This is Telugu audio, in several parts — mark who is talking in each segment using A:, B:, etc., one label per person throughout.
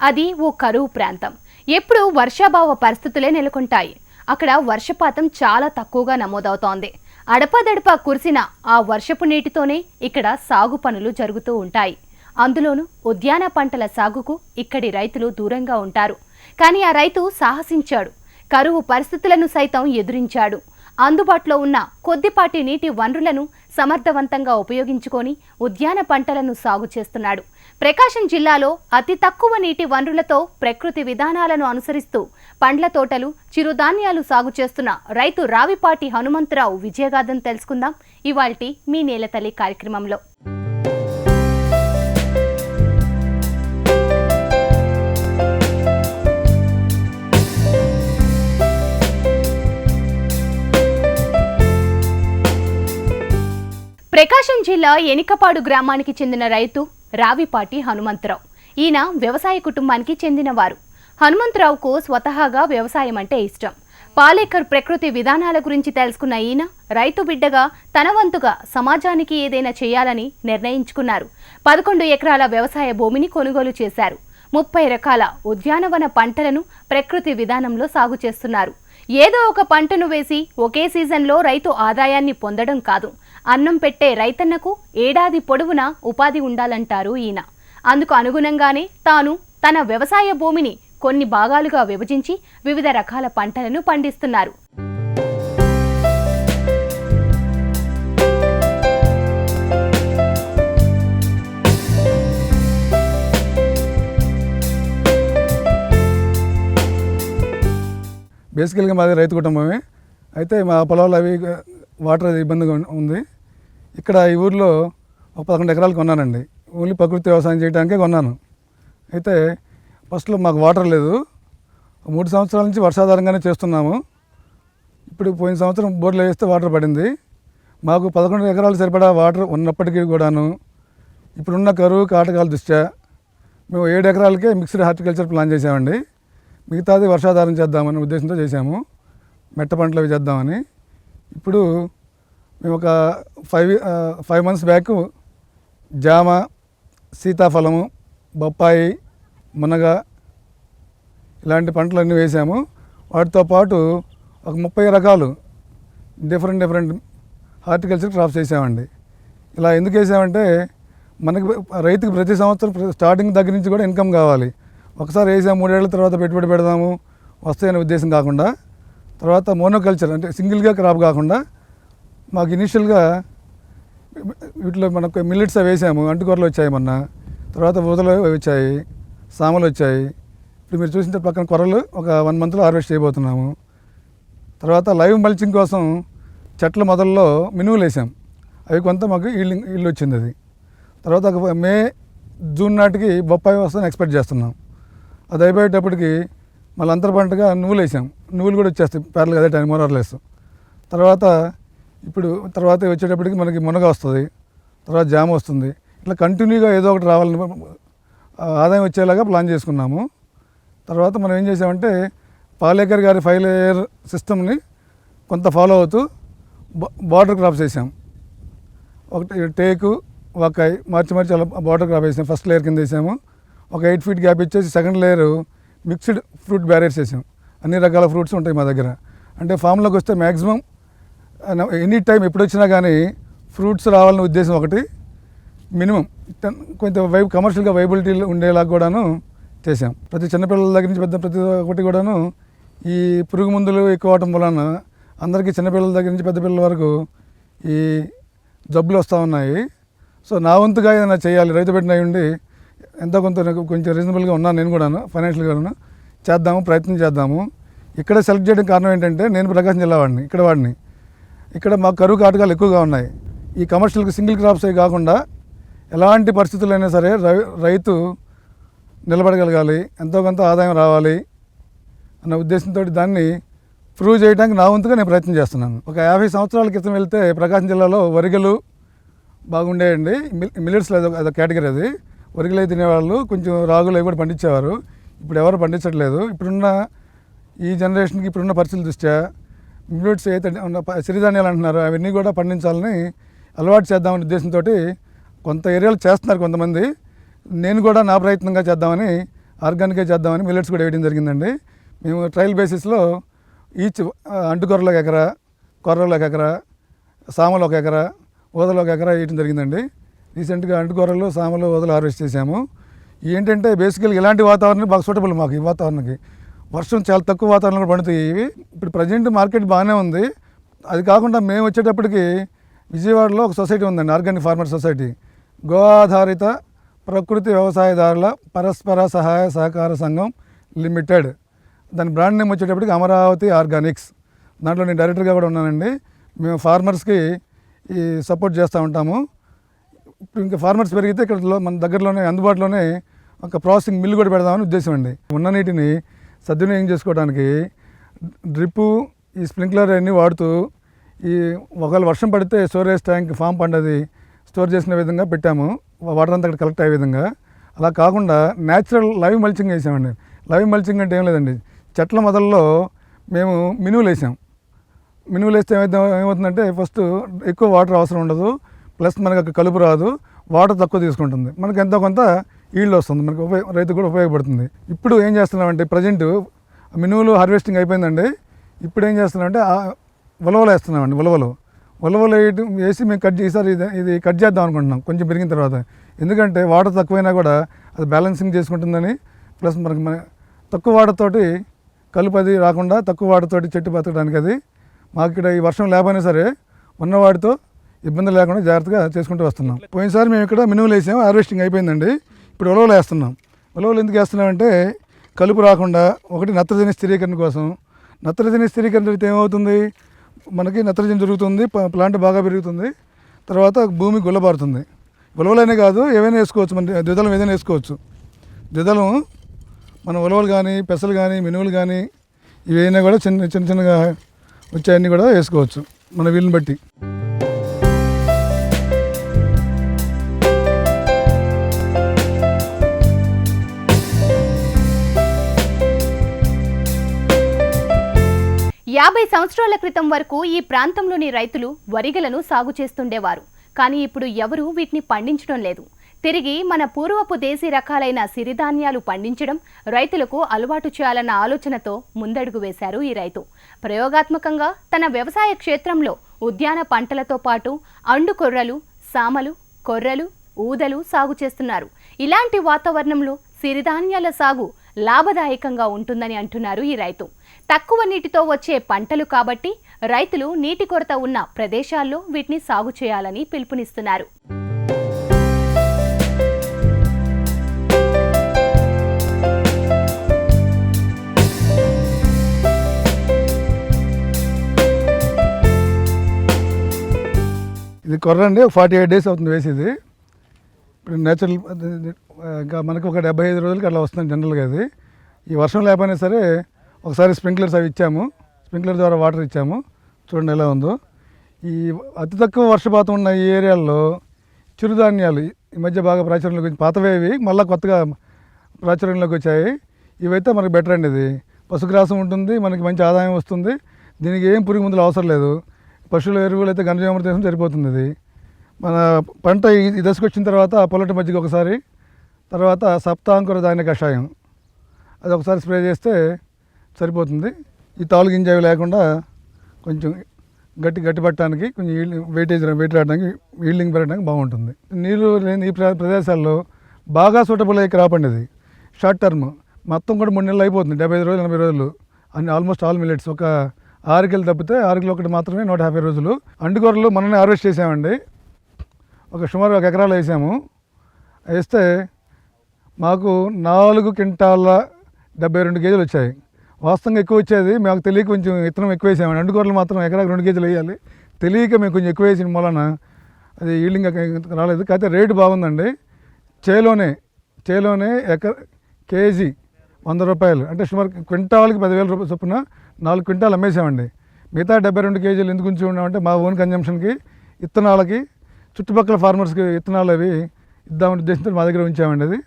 A: అది ఓ కరువు ప్రాంతం. ఎప్పుడూ వర్షాభావ పరిస్థితులే నెలకొంటాయి. అక్కడ వర్షపాతం చాలా తక్కువగా నమోదవుతోంది. అడపదడప కురిసిన ఆ వర్షపు నీటితోనే ఇక్కడ సాగు పనులు జరుగుతూ ఉంటాయి. అందులోనూ ఉద్యాన పంటల సాగుకు ఇక్కడి రైతులు దూరంగా ఉంటారు. కానీ ఆ రైతు సాహసించాడు. కరువు పరిస్థితులను సైతం ఎదురించాడు. అందుబాటులో ఉన్న కొద్దిపాటి నీటి వనరులను సమర్థవంతంగా ఉపయోగించుకొని ఉద్యాన పంటలను సాగు చేస్తున్నాడు. ప్రకాశం జిల్లాలో అతి తక్కువ నీటి వనరులతో ప్రకృతి విధానాలను అనుసరిస్తూ పండ్ల తోటలు చిరుధాన్యాలు సాగు చేస్తున్న రైతు రావిపాటి హనుమంతరావు విజయగాథను తెలుసుకుందాం. ఇవాల్టి మీ నేలతల్లి కార్యక్రమంలో. ప్రకాశం జిల్లా ఎనికపాడు గ్రామానికి చెందిన రైతు రావిపాటి హనుమంతరావు. ఈయన వ్యవసాయ కుటుంబానికి చెందినవారు. హనుమంతరావుకు స్వతహాగా వ్యవసాయం అంటే ఇష్టం. పాలేకర్ ప్రకృతి విధానాల గురించి తెలుసుకున్న ఈయన రైతు బిడ్డగా తన వంతుగా సమాజానికి ఏదైనా చేయాలని నిర్ణయించుకున్నారు. పదకొండు ఎకరాల వ్యవసాయ భూమిని కొనుగోలు చేశారు. ముప్పై రకాల ఉద్యానవన పంటలను ప్రకృతి విధానంలో సాగు చేస్తున్నారు. ఏదో ఒక పంటను వేసి ఒకే సీజన్లో రైతు ఆదాయాన్ని పొందడం కాదు. అన్నం పెట్టే రైతన్నకు ఏడాది పొడవునా ఉపాధి ఉండాలంటారు ఈయన. అందుకు అనుగుణంగానే తాను తన వ్యవసాయ భూమిని కొన్ని భాగాలుగా విభజించి వివిధ రకాల పంటలను పండిస్తున్నారు.
B: బేసికల్గా మాది రైతు కుటుంబమే. అయితే మా పొలాలు అవి వాటర్ ఇబ్బందిగా ఉంది. ఇక్కడ ఈ ఊర్లో ఒక పదకొండు ఎకరాలు కొన్నానండి. ఓన్లీ ప్రకృతి వ్యవసాయం చేయడానికే కొన్నాను. అయితే ఫస్ట్లో మాకు వాటర్ లేదు. మూడు సంవత్సరాల నుంచి వర్షాధారంగానే చేస్తున్నాము. ఇప్పుడు పోయిన సంవత్సరం బోర్లు వేస్తే వాటర్ పడింది. మాకు పదకొండు ఎకరాలు సరిపడా వాటర్ ఉన్నప్పటికీ కూడాను ఇప్పుడున్న కరువు కాటకాల దృష్ట్యా మేము ఏడు ఎకరాలకే మిక్స్డ్ హార్టికల్చర్ ప్లాన్ చేసామండి మిగతాది వర్షాధారం చేద్దామనే ఉద్దేశంతో చేశాము. మెట్ట పంటలు అవి చేద్దామని. ఇప్పుడు మేము ఒక ఫైవ్ ఫైవ్ మంత్స్ బ్యాక్ జామ సీతాఫలము బొప్పాయి మునగ ఇలాంటి పంటలన్నీ వేసాము. వాటితో పాటు ఒక ముప్పై రకాలు డిఫరెంట్ డిఫరెంట్ హార్టికల్చర్ క్రాప్స్ వేసామండి. ఇలా ఎందుకు వేసామంటే మనకి రైతుకి ప్రతి సంవత్సరం స్టార్టింగ్ దగ్గర నుంచి కూడా ఇన్కమ్ కావాలి. ఒకసారి వేసాము మూడేళ్ళ తర్వాత పెట్టుబడి పెడదాము వస్తాయనే ఉద్దేశం కాకుండా తర్వాత మోనోకల్చర్ అంటే సింగిల్గా క్రాప్ కాకుండా మాకు ఇనిషియల్గా వీటిలో మనకు మిల్లెట్స్ అవి వేసాము అంటుకూరలు వచ్చాయి మొన్న తర్వాత ఊదలు వచ్చాయి సామలు వచ్చాయి. ఇప్పుడు మీరు చూసిన పక్కన కొర్రలు ఒక వన్ మంత్లో హార్వెస్ట్ చేయబోతున్నాము. తర్వాత లైవ్ మల్చింగ్ కోసం చెట్ల మొదల్లో మినువులు వేసాం. అవి కొంత మాకు ఇల్లు ఇల్లు వచ్చింది అది. తర్వాత ఒక మే జూన్ నాటికి బొప్పాయి వస్తుందని ఎక్స్పెక్ట్ చేస్తున్నాం. అది అయిపోయేటప్పటికి మళ్ళీ అంతర పంటగా నువ్వులు వేసాం. నువ్వులు కూడా వచ్చేస్తాయి పేర్లు అదే టైం మోరర్లెస్ తర్వాత ఇప్పుడు తర్వాత వచ్చేటప్పటికి మనకి మునగ వస్తుంది తర్వాత జామ వస్తుంది. ఇట్లా కంటిన్యూగా ఏదో ఒకటి రావాలని ఆదాయం వచ్చేలాగా ప్లాన్ చేసుకున్నాము. తర్వాత మనం ఏం చేసామంటే పాలేకర్ గారి ఫైవ్ లేయర్ సిస్టమ్ని కొంత ఫాలో అవుతూ బార్డర్ క్రాప్స్ వేసాం ఒకటి టేకు వకాయ్ మార్చి మార్చి అలా బార్డర్ క్రాప్ వేసాం. ఫస్ట్ లేయర్ కింద వేసాము. ఒక ఎయిట్ ఫీట్ గ్యాప్ ఇచ్చేసి second layer mixed fruit barriers వేసాం అన్ని రకాల ఫ్రూట్స్ ఉంటాయి మా దగ్గర. అంటే ఫామ్లోకి వస్తే మ్యాక్సిమం ఎనీ టైం ఎప్పుడు వచ్చినా కానీ ఫ్రూట్స్ రావాలనే ఉద్దేశం ఒకటి మినిమం టెన్ కొంచెం వైబ్ కమర్షియల్గా వైబిలిటీ ఉండేలాగా కూడాను చేసాం ప్రతి చిన్నపిల్లల దగ్గర నుంచి పెద్ద ప్రతి ఒక్కటి కూడాను ఈ పురుగు మందులు ఎక్కువ అవటం వలన అందరికీ చిన్నపిల్లల దగ్గర నుంచి పెద్ద పిల్లల వరకు ఈ జబ్బులు వస్తూ ఉన్నాయి. సో నా వంతుగా ఏదైనా చేయాలి రైతు పెట్టిన ఉండి ఎంతో కొంత నాకు కొంచెం రీజనబుల్గా ఉన్నాను నేను కూడాను ఫైనాన్షియల్గాను చేద్దాము ప్రయత్నం చేద్దాము. ఇక్కడ సెలెక్ట్ చేయడం కారణం ఏంటంటే నేను ప్రకాశం జిల్లా వాడిని ఇక్కడ వాడిని. ఇక్కడ మాకు కరువు కాటకాలు ఎక్కువగా ఉన్నాయి. ఈ కమర్షియల్కి సింగిల్ క్రాప్స్ అవి కాకుండా ఎలాంటి పరిస్థితులైనా సరే రై- రైతు నిలబడగలగాలి ఎంతో కొంత ఆదాయం రావాలి అన్న ఉద్దేశంతో దాన్ని ప్రూవ్ చేయడానికి నా వంతుగా నేను ప్రయత్నం చేస్తున్నాను. ఒక యాభై సంవత్సరాల క్రితం వెళ్తే ప్రకాశం జిల్లాలో వరిగలు బాగుండేయండి. మిల్ మిల్లెట్స్లో అదొక అదొక కేటగిరీ అది. వరిగలు అవి తినేవాళ్ళు కొంచెం రాగులు అవి కూడా పండించేవారు. ఇప్పుడు ఎవరు పండించట్లేదు. ఇప్పుడున్న ఈ జనరేషన్కి ఇప్పుడున్న పరిస్థితుల దృష్ట్యా మిల్లెట్స్ అయితే సిరిధాన్యాలు అంటున్నారు అవన్నీ కూడా పండించాలని అలవాటు చేద్దామనే ఉద్దేశంతో కొంత ఏరియాలు చేస్తున్నారు కొంతమంది. నేను కూడా నా ప్రయత్నంగా చేద్దామని ఆర్గానికే చేద్దామని మిల్లెట్స్ కూడా వేయడం జరిగిందండి. మేము ట్రయల్ బేసిస్లో ఈచ్ ఆ, అంటుకొర్రలు ఒక ఎకరా కొర్రలు ఒక ఎకరా సామలు ఒక ఎకరా ఊదలు ఒక ఎకరా వేయడం జరిగిందండి. రీసెంట్గా అంటుకొర్రలు సామలు ఊదలు హార్వెస్ట్ చేశాము. ఏంటంటే బేసికల్గా ఇలాంటి వాతావరణం బాగా సూటబుల్ మాకు ఈ వాతావరణానికి. వర్షం చాలా తక్కువ వాతావరణంలో పండుతాయి. ఇవి ఇప్పుడు ప్రజెంట్ మార్కెట్ బాగానే ఉంది. అది కాకుండా మేము వచ్చేటప్పటికి విజయవాడలో ఒక సొసైటీ ఉందండి ఆర్గానిక్ ఫార్మర్ సొసైటీ. గో ఆధారిత ప్రకృతి వ్యవసాయదారుల పరస్పర సహాయ సహకార సంఘం లిమిటెడ్. దాని బ్రాండ్ నేమ్ వచ్చేటప్పటికి అమరావతి ఆర్గానిక్స్. దాంట్లో నేను డైరెక్టర్గా కూడా ఉన్నానండి. మేము ఫార్మర్స్కి ఈ సపోర్ట్ చేస్తూ ఉంటాము. ఇప్పుడు ఇంకా ఫార్మర్స్ పెరిగితే ఇక్కడ మన దగ్గరలోనే అందుబాటులోనే ఒక ప్రాసెసింగ్ మిల్లు కూడా పెడదామని ఉద్దేశం అండి. ఉన్న నీటిని సద్వినియోగం చేసుకోవడానికి డ్రిప్పు ఈ స్ప్రింక్లర్ అన్నీ వాడుతూ ఈ ఒకవేళ వర్షం పడితే స్టోరేజ్ ట్యాంక్ ఫామ్ పండది స్టోర్ చేసిన విధంగా పెట్టాము. వాటర్ అంతా అక్కడ కలెక్ట్ అయ్యే విధంగా. అలా కాకుండా న్యాచురల్ లైవ్ మల్చింగ్ వేసామండి. లైవ్ మల్చింగ్ అంటే ఏం లేదండి. చెట్ల మొదల్లో మేము మినువులు వేసాం. మినువులు వేస్తే ఏమైతే ఏమవుతుందంటే ఫస్ట్ ఎక్కువ వాటర్ అవసరం ఉండదు. ప్లస్ మనకు అక్కడ కలుపు రాదు. వాటర్ తక్కువ తీసుకుంటుంది. మనకు ఎంతో కొంత ఈల్డ్ వస్తుంది. మనకి ఉపయోగ రైతు కూడా ఉపయోగపడుతుంది. ఇప్పుడు ఏం చేస్తున్నామంటే ప్రజెంట్ మినువులు హార్వెస్టింగ్ అయిపోయిందండి. ఇప్పుడు ఏం చేస్తున్నామంటే ఉలవలు వేస్తున్నామండి ఉలవలు ఉలవలు వేయటం వేసి మేము కట్ చేసారి ఇది ఇది కట్ చేద్దాం అనుకుంటున్నాం కొంచెం పెరిగిన తర్వాత. ఎందుకంటే వాటర్ తక్కువైనా కూడా అది బ్యాలెన్సింగ్ చేసుకుంటుందని ప్లస్ మనకి మన తక్కువ వాటర్తోటి కలుపు అది రాకుండా తక్కువ వాటర్తోటి చెట్టు బతకడానికి అది మాకు ఇక్కడ ఈ వర్షం లేకపోయినా సరే ఉన్న వాటితో ఇబ్బంది లేకుండా జాగ్రత్తగా చేసుకుంటూ వస్తున్నాం. పోయినసారి మేము ఇక్కడ మినువులు వేసాము హార్వెస్టింగ్ అయిపోయిందండి. ఇప్పుడు ఉలవలు వేస్తున్నాం. ఉలవలు ఎందుకు వేస్తున్నామంటే కలుపు రాకుండా ఒకటి నత్రజని స్థిరీకరణ కోసం. నత్రజని స్థిరీకరణ జరిగితే ఏమవుతుంది? మనకి నత్రజని జరుగుతుంది ప- ప్లాంట్ బాగా పెరుగుతుంది తర్వాత భూమి గుల్లబారుతుంది. ఉలవలనే కాదు ఏవైనా వేసుకోవచ్చు మన ద్విదలం ఏదైనా వేసుకోవచ్చు. ద్విదలం మన ఉలవలు కానీ పెసలు కానీ మినువులు కానీ ఇవైనా కూడా చిన్న చిన్న చిన్నగా వచ్చాయన్నీ కూడా వేసుకోవచ్చు మన వీలుని బట్టి.
A: యాభై సంవత్సరాల క్రితం వరకు ఈ ప్రాంతంలోని రైతులు వరిగలను సాగు చేస్తుండేవారు. కానీ ఇప్పుడు ఎవరూ వీటిని పండించడం లేదు. తిరిగి మన పూర్వపు దేశీ రకాలైన సిరిధాన్యాలు పండించడం రైతులకు అలవాటు చేయాలన్న ఆలోచనతో ముందడుగు వేశారు ఈ రైతు. ప్రయోగాత్మకంగా తన వ్యవసాయ క్షేత్రంలో ఉద్యాన పంటలతో పాటు అండు కొర్రలు సామలు కొర్రలు ఊదలు సాగు చేస్తున్నారు. ఇలాంటి వాతావరణంలో సిరిధాన్యాల సాగు లాభదాయకంగా ఉంటుందని అంటున్నారు ఈ రైతు. తక్కువ నీటితో వచ్చే పంటలు కాబట్టి రైతులు నీటి కొరత ఉన్న ప్రదేశాల్లో వీటిని సాగు చేయాలని పిలుపునిస్తున్నారు.
B: ఇది కొర్రండి ఫార్టీ ఎయిట్ డేస్ అవుతుంది వేసేది. ఇప్పుడు నేచురల్ ఇంకా మనకు ఒక డెబ్బై ఐదు రోజులకి అట్లా వస్తుంది జనరల్గా అది ఈ వర్షం లేకపోయినా సరే ఒకసారి స్ప్రింక్లర్స్ అవి ఇచ్చాము. స్ప్రింక్లర్ ద్వారా వాటర్ ఇచ్చాము. చూడండి ఎలా ఉందో. ఈ అతి తక్కువ వర్షపాతం ఉన్న ఈ ఏరియాల్లో చిరుధాన్యాలు ఈ మధ్య బాగా ప్రాచుర్యంలోకి వచ్చి పాతవేవి మళ్ళీ కొత్తగా ప్రాచుర్యంలోకి వచ్చాయి. ఇవైతే మనకి బెటర్ అండి ఇది. పశుగ్రాసం ఉంటుంది మనకి మంచి ఆదాయం వస్తుంది. దీనికి ఏం పురుగు మందులు అవసరం లేదు. పశువుల ఎరువులు అయితే గంజామృతం సరిపోతుంది ఇది. మన పంట ఈ దశకు వచ్చిన తర్వాత పొలటి మధ్యకి ఒకసారి తర్వాత సప్తాంకుర ధాన్య కషాయం. అది ఒకసారి స్ప్రే చేస్తే సరిపోతుంది. ఈ తాలు గింజ అవి లేకుండా కొంచెం గట్టి గట్టి పట్టడానికి కొంచెం ఈల్డ్ వెయిటేజ్ వెయిట్ రావడానికి ఈల్డింగ్ పెరగడానికి బాగుంటుంది. నీళ్ళు లేని ఈ ప్ర- ప్రదేశాల్లో బాగా సూటబుల్ అయ్యే క్రాప్ అండి ఇది షార్ట్ టర్మ్. మొత్తం కూడా మూడు నెలలు అయిపోతుంది. డెబ్బై ఐదు రోజులు ఎనభై రోజులు. అన్ని ఆల్మోస్ట్ ఆల్ మిల్లెట్స్. ఒక ఆరు కిలో తప్పితే ఆరు కిలో ఒకటి మాత్రమే నూట యాభై రోజులు. అండుకూరలు మనల్ని హార్వెస్ట్ చేసామండి. ఒక సుమారు ఒక ఎకరాలు వేసాము. వేస్తే మాకు నాలుగు క్వింటాల డెబ్బై రెండు కేజీలు వచ్చాయి. వాస్తవంగా ఎక్కువ వచ్చేది మాకు తెలియక కొంచెం విత్తనం ఎక్కువ వేసామండి. అండుకూరలు మాత్రం ఎకరాకు రెండు కేజీలు వేయాలి. తెలియక మేము కొంచెం ఎక్కువ వేసిన మూలన అది ఈల్డింగ్ రాలేదు. కాకపోతే రేటు బాగుందండి. చేలోనే చేలోనే ఎకర కేజీ వంద రూపాయలు. అంటే సుమారు క్వింటాల్కి పదివేల రూపాయలు చొప్పున నాలుగు క్వింటాలు అమ్మేసామండి. మిగతా డెబ్బై రెండు కేజీలు ఎందుకు ఉంచి ఉన్నామంటే మా ఓన్ కన్జంప్షన్కి విత్తనాలకి చుట్టుపక్కల ఫార్మర్స్కి విత్తనాలు అవి ఇద్దామని ఉద్దేశంతో మా దగ్గర ఉంచామండి అది.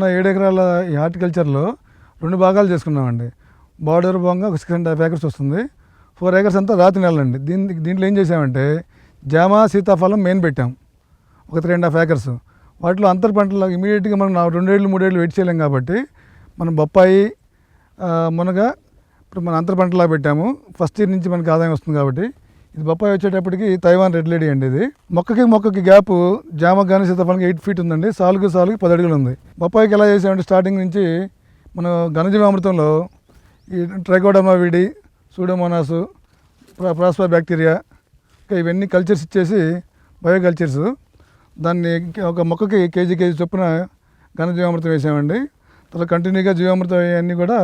B: ఉన్న ఏడు ఎకరాల ఈ హార్టికల్చర్లో రెండు భాగాలు చేసుకున్నామండి. బార్డర్ బొంగ ఒక సిక్స్ అండ్ హాఫ్ ఏకర్స్ వస్తుంది. ఫోర్ ఏకర్స్ అంతా రాతి నెలండి. దీని దీంట్లో ఏం చేసామంటే జామ సీతాఫలం మెయిన్ పెట్టాం. ఒక త్రీ అండ్ హాఫ్ ఏకర్స్ వాటిలో అంతర్ పంటలు ఇమీడియట్గా మనం రెండేళ్ళు మూడేళ్ళు వెయిట్ చేయలేం కాబట్టి మనం బొప్పాయి మునగ ఇప్పుడు మన అంతర్ పంటలా పెట్టాము. ఫస్ట్ ఇయర్ నుంచి మనకి ఆదాయం వస్తుంది కాబట్టి ఇది బొప్పాయి వచ్చేటప్పటికి తైవాన్ రెడ్ లేడీ అండి ఇది. మొక్కకి మొక్కకి గ్యాప్ జామ కానీ సీతాఫలంకి ఎయిట్ ఫీట్ ఉందండి. సాలుకి సాలుకి పది అడుగులు ఉంది. బొప్పాయికి ఎలా చేసామంటే స్టార్టింగ్ నుంచి మన ఘనజీవామృతంలో ఈ ట్రైకోడమా విడి సూడోమోనాసు ప్రా ప్రాస్పా బ్యాక్టీరియా ఇంకా ఇవన్నీ కల్చర్స్ ఇచ్చేసి బయో కల్చర్స్ దాన్ని ఒక మొక్కకి కేజీ కేజీ చొప్పున ఘనజీవామృతం వేసామండి. తర్వాత కంటిన్యూగా జీవామృతం అన్నీ కూడా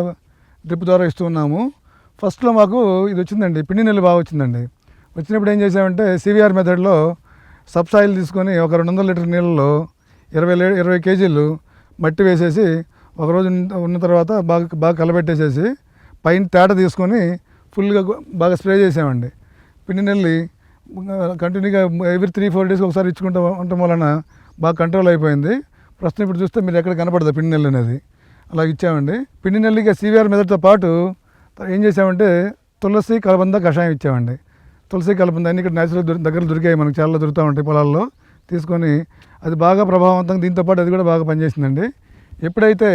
B: డ్రిప్ ద్వారా ఇస్తూ ఉన్నాము. ఫస్ట్లో మాకు ఇది వచ్చిందండి పిండి నెల్లు బాగా వచ్చిందండి. వచ్చినప్పుడు ఏం చేసామంటే సివిఆర్ మెథడ్లో సబ్సాయిల్ తీసుకొని ఒక రెండు వందల లీటర్ నీళ్ళలో ఇరవై లీ ఇరవై కేజీలు మట్టి వేసేసి ఒకరోజు ఉన్న- ఉన్న తర్వాత బాగా బాగా కలబెట్టేసేసి పైన తేట తీసుకొని ఫుల్గా బాగా స్ప్రే చేసామండి. పిండి నెల్లి కంటిన్యూగా ఎవ్రీ త్రీ ఫోర్ డేస్ ఒకసారి ఇచ్చుకుంటూ ఉండటం వలన బాగా కంట్రోల్ అయిపోయింది. ప్రస్తుతం ఇప్పుడు చూస్తే మీరు ఎక్కడ కనపడదు పిండి నెల్లి అనేది. అలా ఇచ్చామండి. పిండి నెల్లిగా సివిఆర్ మెదడుతో పాటు ఏం చేసామంటే తులసి కలబంద కషాయం ఇచ్చామండి. తులసి కలుపుంది అన్ని ఇక్కడ న్యాచురల్ దొరి దగ్గర దొరికాయి మనకు చాలా దొరుకుతూ ఉంటాయి పొలాల్లో. తీసుకొని అది బాగా ప్రభావవంతంగా దీంతో పాటు అది కూడా బాగా పనిచేసిందండి. ఎప్పుడైతే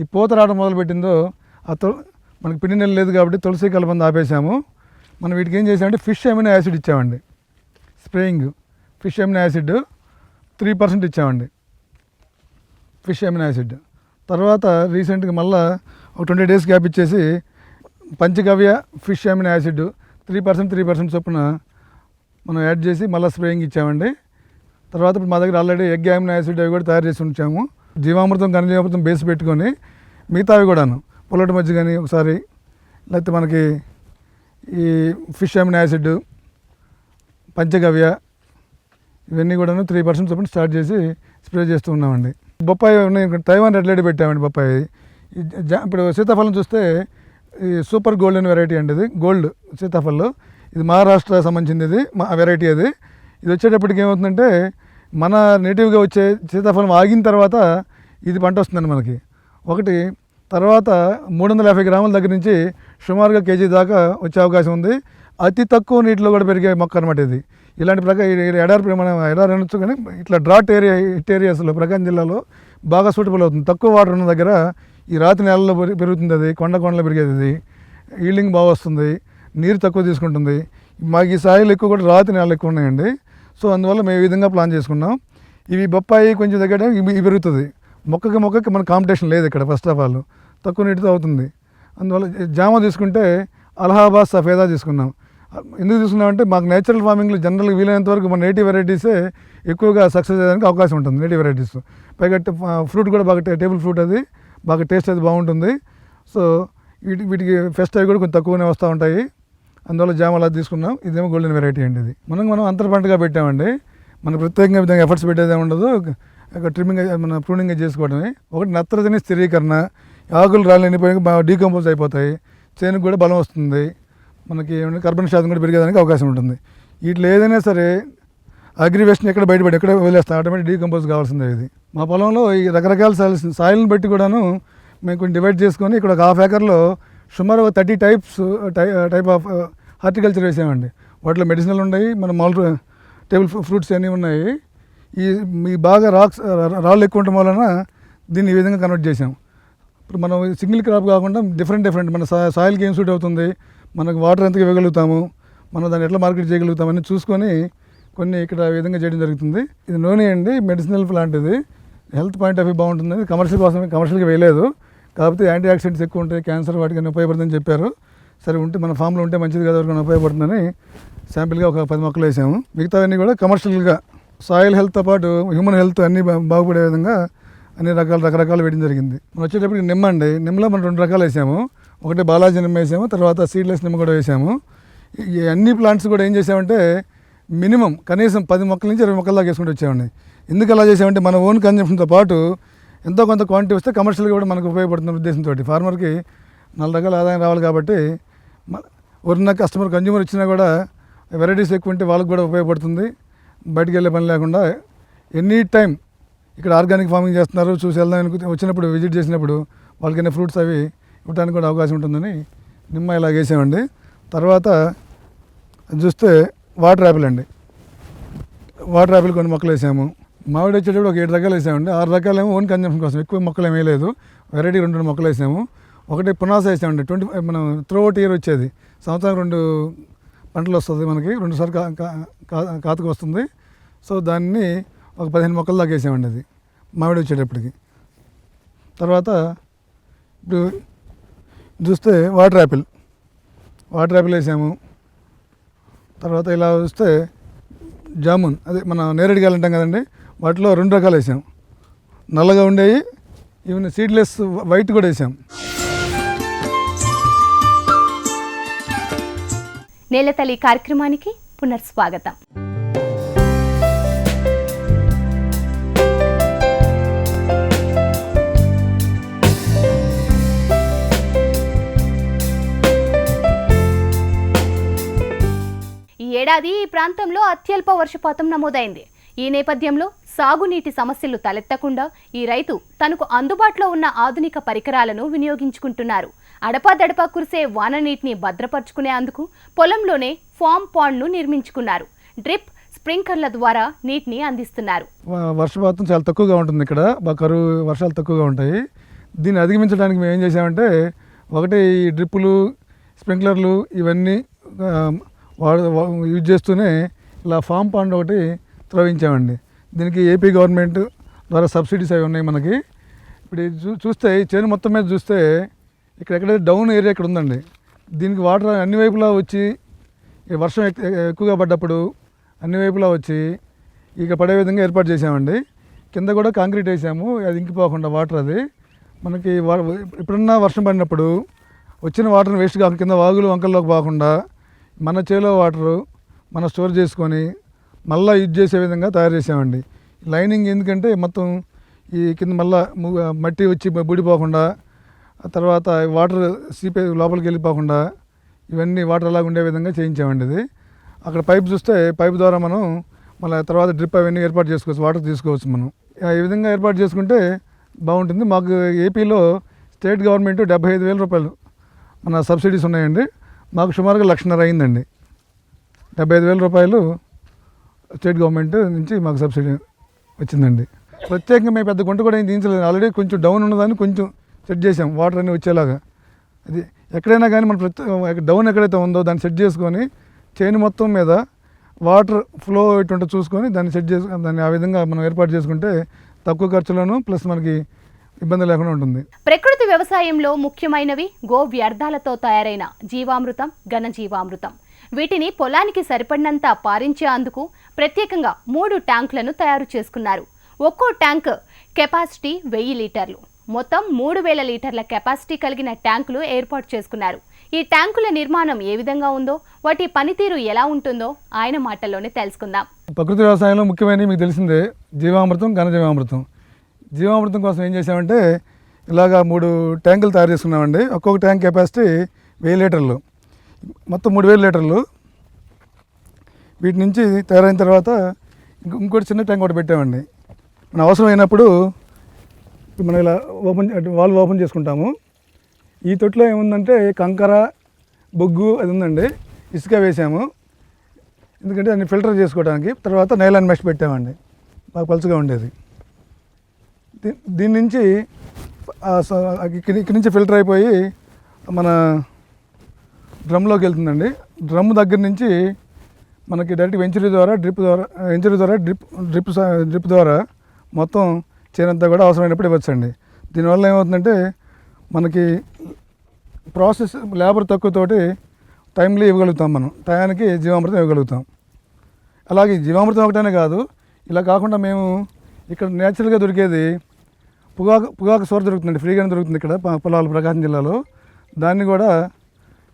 B: ఈ పూత రావడం మొదలుపెట్టిందో ఆ తుల మనకి పిండి నెల లేదు కాబట్టి తులసి కలబంద ఆపేసాము మనం వీటికి ఏం చేసామంటే ఫిష్ అమినో యాసిడ్ ఇచ్చామండి. Spraying fish amino acid three percent ఇచ్చామండి. ఫిష్ అమినో యాసిడ్ తర్వాత రీసెంట్గా మళ్ళీ ఒక ట్వంటీ డేస్ గ్యాప్ ఇచ్చేసి panchagavya fish amino acid three percent three percent చొప్పున మనం యాడ్ చేసి మళ్ళీ స్ప్రేయింగ్ ఇచ్చామండి. తర్వాత ఇప్పుడు మా దగ్గర ఆల్రెడీ ఎగ్ యామిన యాసిడ్ అవి కూడా తయారు చేసి ఉంచాము. జీవామృతం ఘనజీవామృతం బేస్ పెట్టుకొని మిగతావి కూడాను పుల్లటి మజ్జి కానీ ఒకసారి లేకపోతే మనకి ఈ ఫిష్ అమినో యాసిడ్ పంచగవ్య ఇవన్నీ కూడాను త్రీ పర్సెంట్ చొప్పున స్టార్ట్ చేసి స్ప్రే చేస్తూ ఉన్నామండి. బొప్పాయి ఉన్నాయి ఇక్కడ తైవాన్ రెడ్ లేడీ పెట్టామండి బొప్పాయి. జా- ఇప్పుడు సీతాఫలం చూస్తే ఈ సూపర్ గోల్డెన్ వెరైటీ అండి ఇది. గోల్డ్ సీతాఫలం. ఇది మహారాష్ట్ర సంబంధించింది ఇది. మా వెరైటీ అది. ఇది వచ్చేటప్పటికి ఏమవుతుందంటే మన నేటివ్గా వచ్చే సీతాఫలం ఆగిన తర్వాత ఇది పంట వస్తుందండి మనకి. ఒకటి తర్వాత మూడు వందల యాభై గ్రాముల దగ్గర నుంచి సుమారుగా కేజీ దాకా వచ్చే అవకాశం ఉంది. అతి తక్కువ నీటిలో కూడా పెరిగే మొక్క అనమాట ఇది. ఇలాంటి ప్రకారం ఎడారి మనం ఎడారి అనొచ్చు కానీ ఇట్లా డ్రాట్ ఏరియా ఇట్ ఏరియాస్లో ప్రకాశం జిల్లాలో బాగా సూటబుల్ అవుతుంది. తక్కువ వాటర్ ఉన్న దగ్గర ఈ రాతి నేలలో పెరుగుతుంది అది కొండ కొండలో పెరిగేది ఇది ఈల్డింగ్ బాగా వస్తుంది నీరు తక్కువ తీసుకుంటుంది. మాకు ఈ సాయిలు ఎక్కువ కూడా రాతి నేలలు ఎక్కువ ఉన్నాయండి. సో అందువల్ల మేము ఈ విధంగా ప్లాన్ చేసుకున్నాం. ఇవి బొప్పాయి కొంచెం దగ్గర ఇవి ఇవి పెరుగుతుంది. మొక్కకి మొక్కకి మన కాంపిటీషన్ లేదు ఇక్కడ ఫస్ట్ ఆఫ్ ఆల్. తక్కువ నీటితో అవుతుంది. అందువల్ల జామ తీసుకుంటే అలహాబాద్ సఫేదా తీసుకున్నాం. ఎందుకు తీసుకున్నామంటే మాకు నేచురల్ ఫార్మింగ్లో జనరల్గా వీలైనంత వరకు మన నేటివ్ వెరైటీసే ఎక్కువగా సక్సెస్ అయ్యడానికి అవకాశం ఉంటుంది నేటివ్ వెరైటీస్. పైగా ఫ్రూట్ కూడా బాగా టేబుల్ ఫ్రూట్ అది. బాగా టేస్ట్ అది బాగుంటుంది. సో వీటి వీటికి ఫెస్ట్ అవి కూడా కొంచెం తక్కువనే వస్తూ ఉంటాయి. అందువల్ల జామ అలా తీసుకున్నాం. ఇదేమో గోల్డెన్ వెరైటీ అండి ఇది. మనం మనం అంతర పంటగా పెట్టామండి. మన ప్రత్యేకంగా విధంగా ఎఫర్ట్స్ పెట్టేది ఉండదు. ఒక ట్రిమ్మింగ్ మన ప్రూనింగ్ చేసుకోవడమే. ఒకటి నత్రజని స్థిరీకరణ. ఆకులు రాళ్ళు ఎండిపోయి బాగా డీకంపోజ్ అయిపోతాయి. చేనుకు కూడా బలం వస్తుంది. మనకి ఏమైనా కార్బన్ శాతం కూడా పెరిగేదానికి అవకాశం ఉంటుంది. వీటిలో ఏదైనా సరే అగ్రివేషన్ ఎక్కడ బయటపడి ఎక్కడ వదిలేస్తాం ఆటోమేటిక్ డీకంపోజ్ కావాల్సిందే ఇది. మా పొలంలో ఈ రకరకాల సాయిల్స్ సాయిల్ని బట్టి కూడాను మేము కొన్ని డివైడ్ చేసుకొని ఇక్కడ ఒక హాఫ్ ఏకర్లో సుమారు ఒక థర్టీ టైప్స్ టై టైప్ ఆఫ్ హార్టికల్చర్ వేసామండి. వాటిలో మెడిసినల్ ఉన్నాయి మన మాల్ టేబుల్ ఫ్రూట్స్ అన్నీ ఉన్నాయి. ఈ మీ బాగా రాక్స్ రాళ్ళు ఎక్కువ ఉండటం వలన దీన్ని ఈ విధంగా కన్వర్ట్ చేసాం ఇప్పుడు మనం సింగిల్ క్రాప్ కాకుండా డిఫరెంట్ డిఫరెంట్ మన సా సాయిల్కి ఏం సూట్ అవుతుంది మనకు వాటర్ ఎంతగా ఇవ్వగలుగుతాము మనం దాన్ని ఎట్లా మార్కెట్ చేయగలుగుతామని చూసుకొని కొన్ని ఇక్కడ విధంగా చేయడం జరుగుతుంది. ఇది నూనె అండి మెడిసినల్ ప్లాంట్ ఇది. హెల్త్ పాయింట్ ఆఫ్ వ్యూ బాగుంటుంది. కమర్షియల్ కోసం కమర్షియల్గా వేయలేదు. కాకపోతే యాంటీ ఆక్సిడెంట్స్ ఎక్కువ ఉంటాయి క్యాన్సర్ వాటికి ఉపయోగపడుతుందని చెప్పారు. సరే ఉంటే మన ఫామ్లో ఉంటే మంచిది కదా ఎవరికైనా ఉపయోగపడుతుందని శాంపిల్గా ఒక పది మొక్కలు వేసాము. మిగతావన్నీ కూడా కమర్షియల్గా సాయిల్ హెల్త్తో పాటు హ్యూమన్ హెల్త్ అన్నీ బా- బాగుపడే విధంగా అన్ని రకాల రకరకాలు వేయడం జరిగింది. మనం వచ్చేటప్పటికి నిమ్మ అండి. నిమ్మలో మనం రెండు రకాలు వేసాము. ఒకటి బాలాజీ నిమ్మ వేసాము తర్వాత సీడ్లెస్ నిమ్మ కూడా వేసాము. ఈ అన్ని ప్లాంట్స్ కూడా ఏం చేసామంటే మినిమం కనీసం పది మొక్కల నుంచి ఇరవై మొక్కల దాకా వేసుకుంటూ వచ్చామండి ఎందుకు అలా చేసామంటే మన ఓన్ కన్జంప్షన్తో పాటు ఎంతో కొంత క్వాంటిటీ వస్తే కమర్షియల్గా కూడా మనకు ఉపయోగపడుతున్న ఉద్దేశంతో ఫార్మర్కి నాలుగు రకాల ఆదాయం రావాలి కాబట్టి ఉన్న కస్టమర్ కన్జ్యూమర్ ఇచ్చినా కూడా వెరైటీస్ ఎక్కువ ఉంటే వాళ్ళకి కూడా ఉపయోగపడుతుంది. బయటికి వెళ్ళే పని లేకుండా ఎనీ టైం ఇక్కడ ఆర్గానిక్ ఫార్మింగ్ చేస్తున్నారు చూసి వెళ్దాం వచ్చినప్పుడు విజిట్ చేసినప్పుడు వాళ్ళకైనా ఫ్రూట్స్ అవి ఇవ్వడానికి కూడా అవకాశం ఉంటుందని నిమ్మ ఇలా వేసామండి తర్వాత అది చూస్తే వాటర్ యాపిల్ అండి. వాటర్ యాపిల్ కొన్ని మొక్కలు వేసాము. మామిడి వచ్చేటప్పుడు ఒక ఏడు రకాలు వేసామండి. ఆరు రకాలు ఏమో ఓన్ కన్జంప్షన్ కోసం ఎక్కువ మొక్కలు ఏమీ లేదు వెరైటీ రెండు రెండు మొక్కలు వేసాము. ఒకటి పునాస వేసామండి. ట్వంటీ మనం త్రూ అవుట్ ఇయర్ వచ్చేది. సంవత్సరం రెండు పంటలు వస్తుంది మనకి. రెండుసార్లు కా కా- కా- కాతకు వస్తుంది. సో దాన్ని ఒక పదిహేను మొక్కలు దాకా వేసామండి అది. మామిడి వచ్చేటప్పటికి. తర్వాత ఇప్పుడు చూస్తే వాటర్ యాపిల్ వాటర్ యాపిల్ వేసాము. తర్వాత ఇలా చూస్తే జామున్ అదే మన నేరేడుకాయలు అంటాం కదండి వాటిలో రెండు రకాలు వేసాం. నల్లగా ఉండేవి ఈవెన్ సీడ్లెస్ వైట్ కూడా వేసాం.
A: నేలతల్లి కార్యక్రమానికి పునర్స్వాగతం ఏడాది ఈ ప్రాంతంలో అత్యల్ప వర్షపాతం నమోదైంది. ఈ నేపథ్యంలో సాగునీటి సమస్యలు తలెత్తకుండా ఈ రైతు తనకు అందుబాటులో ఉన్న ఆధునిక పరికరాలను వినియోగించుకుంటున్నారు. అడపాదడపా కురిసే వాన నీటిని భద్రపరుచుకునే అందుకు పొలంలోనే ఫామ్ పాండ్ను నిర్మించుకున్నారు. డ్రిప్ స్ప్రింక్లర్ల ద్వారా నీటిని అందిస్తున్నారు.
B: వర్షపాతం చాలా తక్కువగా ఉంటుంది ఇక్కడ. కరువు వర్షాలు తక్కువగా ఉంటాయి. దీన్ని అధిగమించడానికి మేము ఏం చేసామంటే ఒకటి ఈ డ్రిప్పులు స్ప్రింక్లర్లు ఇవన్నీ వాడు యూజ్ చేస్తూనే ఇలా ఫామ్ పాండ్ ఒకటి త్రవించామండి దీనికి ఏపీ గవర్నమెంట్ ద్వారా సబ్సిడీస్ అవి ఉన్నాయి మనకి. ఇప్పుడు చూ చూస్తే ఈ చేను మొత్తం మీద చూస్తే ఇక్కడ డౌన్ ఏరియా ఇక్కడ ఉందండి. దీనికి వాటర్ అన్ని వైపులా వచ్చి వర్షం ఎక్కువగా పడ్డప్పుడు అన్ని వైపులా వచ్చి ఇక పడే విధంగా ఏర్పాటు చేసామండి కింద కూడా కాంక్రీట్ వేసాము అది ఇంకిపోకుండా వాటర్ అది. మనకి వా- ఎప్పుడన్నా వర్షం పడినప్పుడు వచ్చిన వాటర్ని వేస్ట్ కాకుండా కింద వాగులు వంకల్లోకి పోకుండా మన చేలో వాటరు మనం స్టోర్ చేసుకొని మళ్ళీ యూజ్ చేసే విధంగా తయారు చేసామండి. లైనింగ్ ఎందుకంటే మొత్తం ఈ కింద మళ్ళీ మట్టి వచ్చి బుడిపోకుండా తర్వాత వాటర్ సీపే లోపలికి వెళ్ళిపోకుండా ఇవన్నీ వాటర్ అలాగ ఉండే విధంగా చేయించామండి ఇది. అక్కడ పైప్ చూస్తే పైప్ ద్వారా మనం మళ్ళీ తర్వాత డ్రిప్ అవన్నీ ఏర్పాటు చేసుకోవచ్చు వాటర్ తీసుకోవచ్చు మనం. ఈ విధంగా ఏర్పాటు చేసుకుంటే బాగుంటుంది. మాకు ఏపీలో స్టేట్ గవర్నమెంట్ డెబ్బై ఐదు వేల రూపాయలు మన సబ్సిడీస్ ఉన్నాయండి. మాకు సుమారుగా లక్షన్నర అయిందండి. డెబ్బై ఐదు వేల రూపాయలు స్టేట్ గవర్నమెంట్ నుంచి మాకు సబ్సిడీ వచ్చిందండి. ప్రత్యేకంగా మేము పెద్ద గుంట కూడా ఏం తీయించలేదు. ఆల్రెడీ కొంచెం డౌన్ ఉన్నదాన్ని కొంచెం సెట్ చేసాం వాటర్ అన్నీ వచ్చేలాగా. అది ఎక్కడైనా కానీ మన ప్రతి డౌన్ ఎక్కడైతే ఉందో దాన్ని సెట్ చేసుకొని చైన్ మొత్తం మీద వాటర్ ఫ్లో ఎటువంటి చూసుకొని దాన్ని సెట్ చేసు దాన్ని ఆ విధంగా మనం ఏర్పాటు చేసుకుంటే తక్కువ ఖర్చులోను ప్లస్ మనకి ఇబ్బంది లేకుండా ఉంటుంది.
A: ప్రకృతి వ్యవసాయంలో ముఖ్యమైనవి గో వ్యర్థాలతో తయారైన జీవామృతం ఘనజీవామృతం. వీటిని పొలానికి సరిపడినంత పారించే అందుకు ప్రత్యేకంగా మూడు ట్యాంకులను తయారు చేసుకున్నారు. ఒక్కో ట్యాంక్ కెపాసిటీ వెయ్యి లీటర్లు. మొత్తం మూడు వేల లీటర్ల కెపాసిటీ కలిగిన ట్యాంకులు ఏర్పాటు చేసుకున్నారు. ఈ ట్యాంకుల నిర్మాణం ఏ విధంగా ఉందో వాటి పనితీరు ఎలా ఉంటుందో ఆయన మాటల్లోనే తెలుసుకుందాం.
B: ప్రకృతి వ్యవసాయంలో ముఖ్యమైనవి మీకు తెలిసిందే జీవామృతం ఘనజీవామృతం. జీవామృతం కోసం ఏం చేసామంటే ఇలాగా మూడు ట్యాంకులు తయారు చేసుకున్నామండి. ఒక్కొక్క ట్యాంక్ కెపాసిటీ వెయ్యి లీటర్లు. మొత్తం మూడు వేల లీటర్లు. వీటి నుంచి తయారైన తర్వాత ఇంకో ఇంకోటి చిన్న ట్యాంక్ ఒకటి పెట్టామండి. మన అవసరమైనప్పుడు మనం ఇలా ఓపెన్ వాళ్ళు ఓపెన్ చేసుకుంటాము. ఈ తొట్టులో ఏముందంటే కంకర బొగ్గు అది ఉందండి. ఇసుక వేసాము. ఎందుకంటే దాన్ని ఫిల్టర్ చేసుకోవడానికి. తర్వాత నైలాన్ మెష్ పెట్టామండి. బాగా పలుచగా ఉండేది. దీని నుంచి ఇక్కడి నుంచి ఫిల్టర్ అయిపోయి మన డ్రమ్లోకి వెళ్తుందండి డ్రమ్ దగ్గర నుంచి మనకి డైరెక్ట్ వెంచరీ ద్వారా డ్రిప్ ద్వారా వెంచరీ ద్వారా డ్రిప్ డ్రిప్ డ్రిప్ ద్వారా మొత్తం చేనంతా కూడా అవసరమైనప్పుడు ఇవ్వచ్చండి. దీనివల్ల ఏమవుతుందంటే మనకి ప్రాసెస్ లేబర్ తక్కువతోటి టైంలీ ఇవ్వగలుగుతాం మనం. టయానికి జీవామృతం ఇవ్వగలుగుతాం. అలాగే జీవామృతం ఒకటనే కాదు ఇలా కాకుండా మేము ఇక్కడ నేచురల్గా దొరికేది పొగాకు పొగాకు సోర దొరుకుతుంది ఫ్రీగానే దొరుకుతుంది ఇక్కడ పొలాలు ప్రకాశం జిల్లాలో. దాన్ని కూడా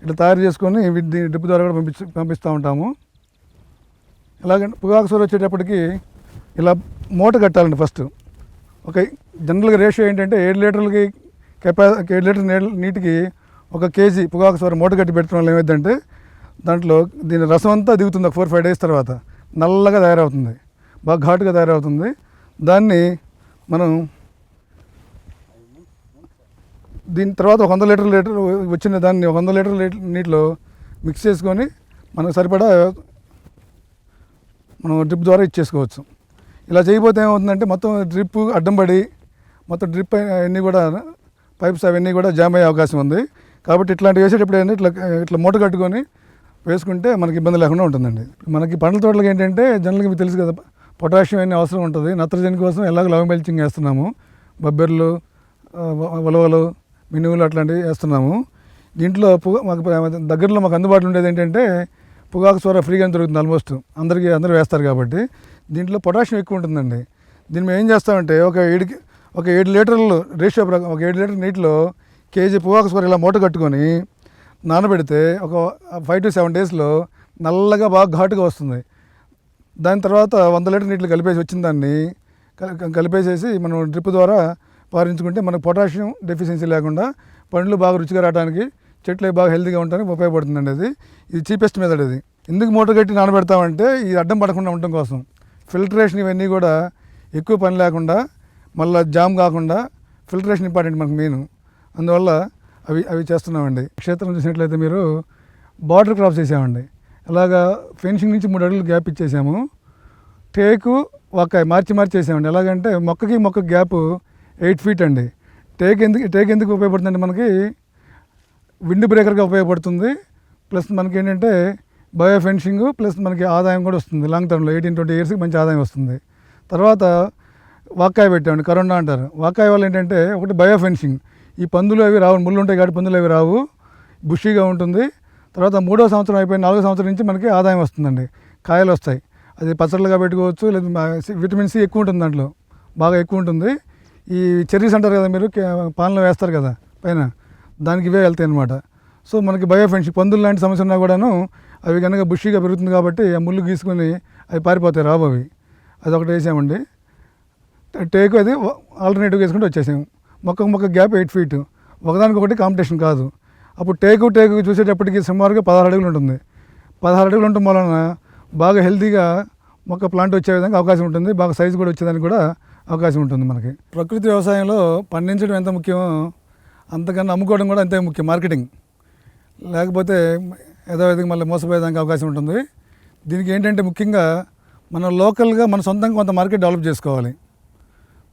B: ఇట్లా తయారు చేసుకొని డిప్పు డ్రిప్ ద్వారా కూడా పంపించి పంపిస్తూ ఉంటాము. ఎలాగంటే పొగాకు సోర వచ్చేటప్పటికి ఇలా మూట కట్టాలండి ఫస్ట్. ఒక జనరల్గా రేషియో ఏంటంటే ఏడు లీటర్లకి కెపా ఏడు లీటర్ నీళ్ళ- నీటికి ఒక కేజీ పొగాకు సోర మూట కట్టి పెట్టడం వల్ల ఏమైందంటే దాంట్లో దీని రసం అంతా దిగుతుంది ఒక ఫోర్ ఫైవ్ డేస్ తర్వాత. నల్లగా తయారవుతుంది. బాగా ఘాటుగా తయారవుతుంది. దాన్ని మనం దీని తర్వాత ఒక వంద లీటర్ లీటర్ వచ్చిన దాన్ని ఒక వంద లీటర్ లీటర్ నీటిలో మిక్స్ చేసుకొని మనకు సరిపడా మనం డ్రిప్ ద్వారా ఇచ్చేసుకోవచ్చు. ఇలా చేయకపోతే ఏమవుతుందంటే మొత్తం డ్రిప్ అడ్డం పడి మొత్తం డ్రిప్ అన్నీ కూడా పైప్స్ అవన్నీ కూడా జామ్ అయ్యే అవకాశం ఉంది. కాబట్టి ఇట్లాంటి వేసేటప్పుడు ఏంటంటే ఇట్లా ఇట్లా మూట కట్టుకొని వేసుకుంటే మనకి ఇబ్బంది లేకుండా ఉంటుందండి. మనకి పండ్ల తోటలకు ఏంటంటే జనరల్గా మీకు తెలుసు కదా పొటాషియం అనే అవసరం ఉంటుంది. నత్రజని కోసం ఎలాగో లవం బెల్చింగ్ వేస్తున్నాము. బొబ్బెర్లు ఉలవలు మినువులు అట్లాంటివి వేస్తున్నాము. దీంట్లో పొగ మాకు దగ్గరలో మాకు అందుబాటులో ఉండేది ఏంటంటే పొగాకు సోర ఫ్రీగా దొరుకుతుంది ఆల్మోస్ట్. అందరికీ అందరూ వేస్తారు కాబట్టి. దీంట్లో పొటాషియం ఎక్కువ ఉంటుందండి. దీన్ని మేము ఏం చేస్తామంటే ఒక ఏడుకి ఒక ఏడు లీటర్లు రేషియో ప్రకారం ఒక ఏడు లీటర్ నీటిలో కేజీ పొగాకు సోర ఇలా మూట కట్టుకొని నానబెడితే ఒక ఫైవ్ టు సెవెన్ డేస్లో నల్లగా బాగా ఘాటుగా వస్తుంది. దాని తర్వాత వంద లీటర్ నీటిలో కలిపేసి వచ్చిన దాన్ని కలిపేసేసి మనం డ్రిప్ ద్వారా పారించుకుంటే మనకు పొటాషియం డెఫిషియన్సీ లేకుండా పండ్లు బాగా రుచిగా రావడానికి చెట్లు బాగా హెల్తీగా ఉండడానికి ఉపయోగపడుతుందండి అది. ఇది చీపెస్ట్ మెథడ్ ఇది. ఎందుకు మోటార్ కట్టి నానబెడతామంటే ఇది అడ్డం పడకుండా ఉండటం కోసం. ఫిల్టరేషన్ ఇవన్నీ కూడా ఎక్కువ పని లేకుండా మళ్ళీ జామ్ కాకుండా ఫిల్టరేషన్ ఇంపార్టెంట్ మనకు మెయిన్. అందువల్ల అవి అవి చేస్తున్నామండి. క్షేత్రం చూసినట్లయితే మీరు బార్డర్ క్రాప్స్ చేసామండి. అలాగా ఫెన్సింగ్ నుంచి మూడు అడుగులు గ్యాప్ ఇచ్చేసాము. టేకు వంకాయ మార్చి మార్చి చేసామండి. ఎలాగంటే మొక్కకి మొక్క గ్యాప్ ఎయిట్ ఫీట్ అండి. టేక్ ఎందుకు టేక్ ఎందుకు ఉపయోగపడుతుందంటే మనకి విండ్ బ్రేకర్గా ఉపయోగపడుతుంది. ప్లస్ మనకి ఏంటంటే బయో ఫెన్షింగ్ ప్లస్ మనకి ఆదాయం కూడా వస్తుంది. లాంగ్ టర్మ్లో ఎయిటీన్ ట్వంటీ ఇయర్స్కి మంచి ఆదాయం వస్తుంది. తర్వాత వాక్కాయ పెట్టామండి కరోనా అంటారు. వాక్కాయ వల్ల ఏంటంటే ఒకటి బయో ఫెన్సింగ్. ఈ పందులు అవి రావు ముళ్ళు ఉంటాయి కాబట్టి పందులు అవి రావు. బుషీగా ఉంటుంది. తర్వాత మూడో సంవత్సరం అయిపోయిన నాలుగో సంవత్సరం నుంచి మనకి ఆదాయం వస్తుందండి. కాయలు వస్తాయి. అది పచ్చళ్ళగా పెట్టుకోవచ్చు లేదా విటమిన్ సి ఎక్కువ ఉంటుంది దాంట్లో. బాగా ఎక్కువ ఉంటుంది. ఈ చెర్రీస్ అంటారు కదా మీరు పాలన పాన్లో వేస్తారు కదా పైన. దానికి ఇవే వెళ్తాయి అనమాట సో మనకి బయో పందులు లాంటి సమస్య ఉన్నా కూడాను అవి కనుక బుషిగా పెరుగుతుంది కాబట్టి ఆ ముళ్ళు గీసుకొని అవి పారిపోతాయి రావు అవి. అది ఒకటి వేసామండి. టేక్ అది ఆల్టర్నేటివ్ వేసుకుంటూ వచ్చేసాం. మొక్క మొక్క గ్యాప్ ఎయిట్ ఫీట్. ఒకదానికి ఒకటి కాంపిటీషన్ కాదు. అప్పుడు టేకు టేకు చూసేటప్పటికి సుమారుగా పదహారు అడుగులు ఉంటుంది. పదహారు అడుగులు ఉండటం వలన బాగా హెల్తీగా మొక్క ప్లాంట్ వచ్చే విధంగా అవకాశం ఉంటుంది. బాగా సైజు కూడా వచ్చేదానికి కూడా అవకాశం ఉంటుంది మనకి. ప్రకృతి వ్యవసాయంలో పండించడం ఎంత ముఖ్యమో అంతకన్నా అమ్ముకోవడం కూడా అంతే ముఖ్యం మార్కెటింగ్. లేకపోతే యథావిధిగా మళ్ళీ మోసపోయేదానికి అవకాశం ఉంటుంది. దీనికి ఏంటంటే ముఖ్యంగా మనం లోకల్గా మన సొంతంగా కొంత మార్కెట్ డెవలప్ చేసుకోవాలి.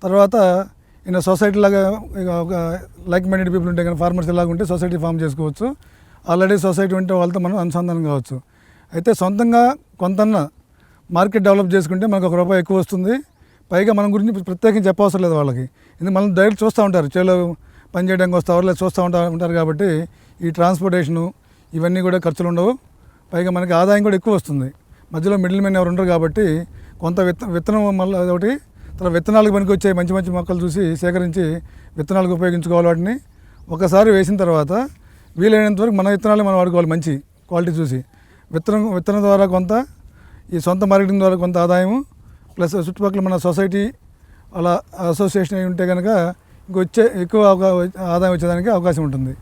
B: తర్వాత ఇన్ సొసైటీ లాగా ఒక లైక్ మైండెడ్ పీపుల్ ఉంటే కానీ ఫార్మర్స్ లాగా ఉంటే సొసైటీ ఫామ్ చేసుకోవచ్చు. ఆల్రెడీ సొసైటీ ఉంటే వాళ్ళతో మనం అనుసంధానం కావచ్చు. అయితే సొంతంగా కొంతన్న మార్కెట్ డెవలప్ చేసుకుంటే మనకు ఒక రూపాయి ఎక్కువ వస్తుంది. పైగా మన గురించి ప్రత్యేకంగా చెప్పవసరం లేదు వాళ్ళకి. ఇది మనం డైరెక్ట్ చూస్తూ ఉంటారు. చేలో పని చేయడానికి వస్తారు లేదా చూస్తూ ఉంటారు ఉంటారు కాబట్టి ఈ ట్రాన్స్పోర్టేషను ఇవన్నీ కూడా ఖర్చులు ఉండవు. పైగా మనకి ఆదాయం కూడా ఎక్కువ వస్తుంది. మధ్యలో మిడిల్ మెన్ ఎవరు ఉండరు కాబట్టి కొంత విత్త విత్తనం మళ్ళీ ఒకటి తర్వాత విత్తనాలకు పనికి వచ్చే మంచి మంచి మొక్కలు చూసి సేకరించి విత్తనాలకు ఉపయోగించుకోవాలి వాటిని. ఒకసారి వేసిన తర్వాత వీలైనంత వరకు మన విత్తనాలు మనం వాడుకోవాలి మంచి క్వాలిటీ చూసి. విత్తనం విత్తనం ద్వారా కొంత ఈ సొంత మార్కెటింగ్ ద్వారా కొంత ఆదాయము ప్లస్ చుట్టుపక్కల మన సొసైటీ అలా అసోసియేషన్ అయి ఉంటే కనుక ఇంకొచ్చే ఎక్కువ ఆదాయం వచ్చేదానికి అవకాశం ఉంటుంది.